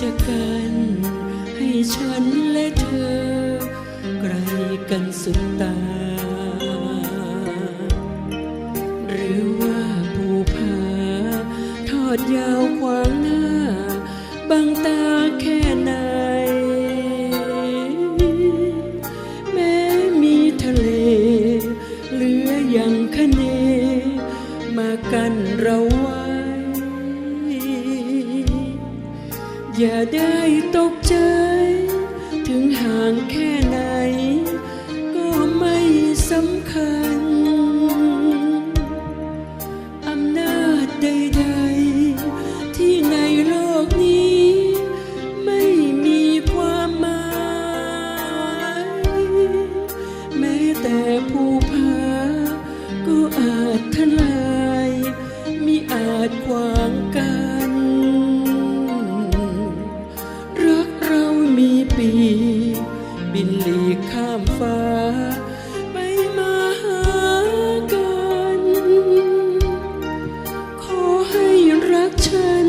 จะกันให้ฉันและเธอไกลกันสุดตา หรือว่าภูผาทอดยาวขวางหน้าบังตาแค่ไหน แม้มีทะเลเหลืออย่างคะเนมากันเราไว้ อย่าได้ตกใจ ถึงห่างแค่ กฉัน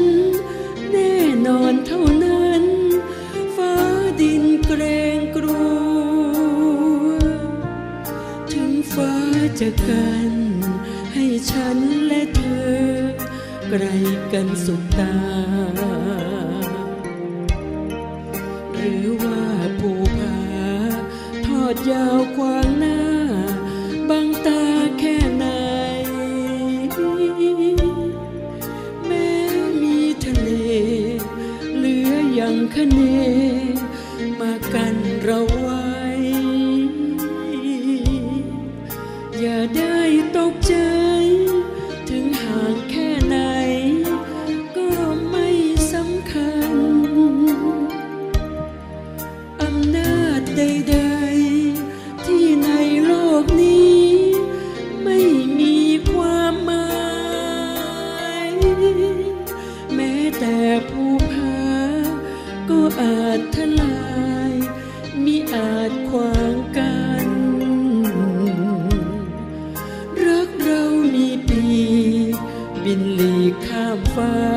แน่นอนเท่านั้น ฟ้าดินเกรงกลัว ถึงฟ้าจะกัน ให้ฉันและเธอ ไกลกันสุดตา หรือว่าภูผาทอดยาวขวา คเนมากันเราไว้ บินหลีข้ามฟ้า